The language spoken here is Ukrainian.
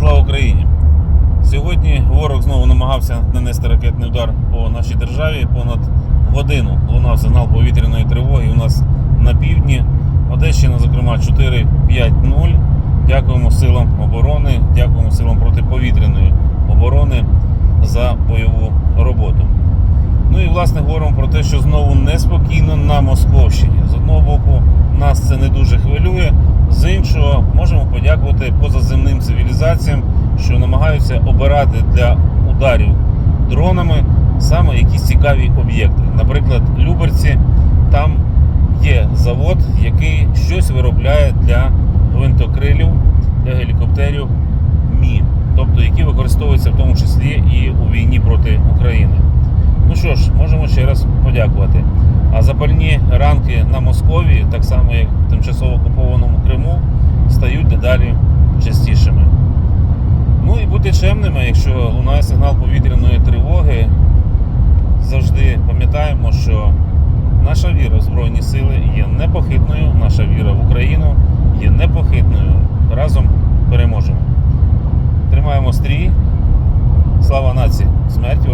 Слава Україні! Сьогодні ворог знову намагався нанести ракетний удар по нашій державі. Понад годину лунав сигнал повітряної тривоги у нас на півдні. Одещина, зокрема, 4-5-0. Дякуємо силам оборони, дякуємо силам протиповітряної оборони за бойову роботу. Ну і власне говоримо про те, що знову неспокійно на Московщині. З одного боку, нас це не дуже хвилює, з іншого можемо подякувати позаземним цивілізаціям, що намагаються обирати для ударів дронами саме якісь цікаві об'єкти. Наприклад, Люберці там є завод, який щось виробляє для гвинтокрилів, для гелікоптерів МІ, тобто які використовуються в тому числі і у війні проти України. Ну що ж, можемо ще раз подякувати. А запальні ранки на Московії, так само як тимчасово окупованому Ну і бути чемними, якщо лунає сигнал повітряної тривоги, завжди пам'ятаємо, що наша віра в Збройні Сили є непохитною, наша віра в Україну є непохитною. Разом переможемо. Тримаємо стрій. Слава нації! Смерть!